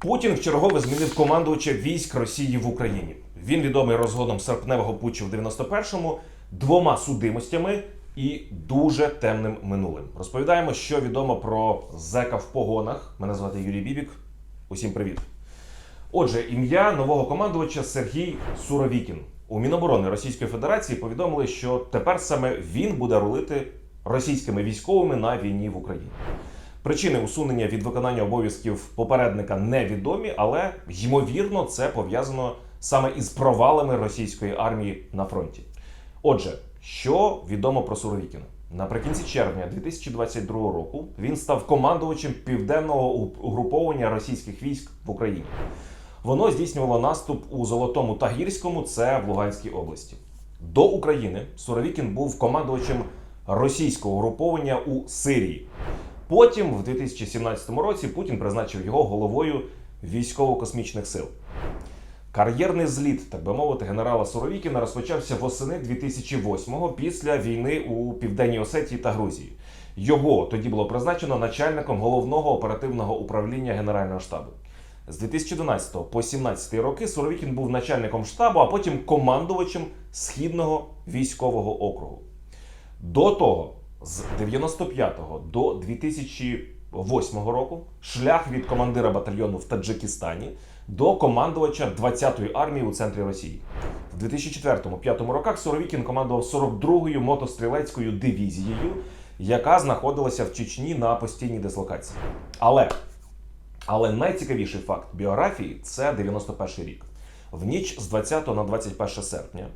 Путін вчергове змінив командувача військ Росії в Україні. Він відомий розгоном серпневого путчу в 91-му, двома судимостями і дуже темним минулим. Розповідаємо, що відомо про зека в погонах. Мене звати Юрій Бібік. Усім привіт. Отже, ім'я нового командувача Сергій Суровікін. У Міноборони Російської Федерації повідомили, що тепер саме він буде рулити російськими військовими на війні в Україні. Причини усунення від виконання обов'язків попередника невідомі, але ймовірно це пов'язано саме із провалами російської армії на фронті. Отже, що відомо про Суровікіна? Наприкінці червня 2022 року він став командувачем південного угруповання російських військ в Україні. Воно здійснювало наступ у Золотому та Гірському, це в Луганській області. До України Суровікін був командувачем російського угруповання у Сирії. Потім, в 2017 році, Путін призначив його головою військово-космічних сил. Кар'єрний зліт, так би мовити, генерала Суровікіна розпочався восени 2008-го після війни у Південній Осетії та Грузії. Його тоді було призначено начальником головного оперативного управління Генерального штабу. З 2012 по 2017 роки Суровікін був начальником штабу, а потім командувачем Східного військового округу. До того, з 95 до 2008 року, шлях від командира батальйону в Таджикистані до командувача 20-ї армії у центрі Росії. В 2004-2005 роках Суровікін командував 42-ю мотострілецькою дивізією, яка знаходилася в Чечні на постійній дислокації. Але, але найцікавіший факт біографії це 91 рік. В ніч з 20 на 21 серпня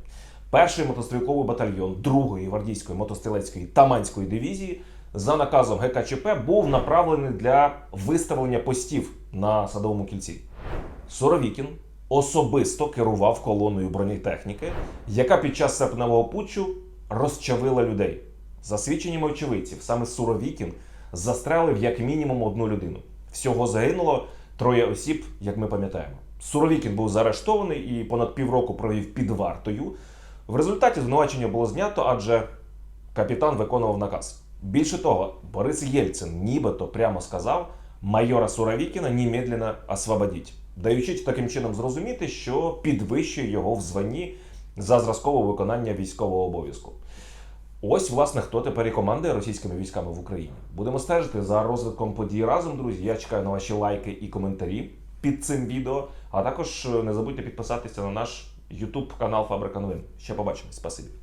перший мотострілковий батальйон 2-ї гвардійської мотострілецької Таманської дивізії за наказом ГКЧП був направлений для виставлення постів на садовому кільці. Соровікін особисто керував колоною бронетехніки, яка під час серпневого путчу розчавила людей. За свідченнями очевидців, саме Суровікін застрелив як мінімум одну людину. Всього загинуло троє осіб, як ми пам'ятаємо. Суровікін був заарештований і понад півроку провів під вартою. В результаті звинувачення було знято, адже капітан виконував наказ. Більше того, Борис Єльцин нібито прямо сказав майора Суровікіна немедленно освободіть, даючи таким чином зрозуміти, що підвищує його в званні за зразкове виконання військового обов'язку. Ось, власне, хто тепер і командує російськими військами в Україні. Будемо стежити за розвитком подій разом, друзі. Я чекаю на ваші лайки і коментарі під цим відео. А також е, не забудьте підписатися на наш YouTube канал Фабрика Новин. Ще побачимось. Спасибі.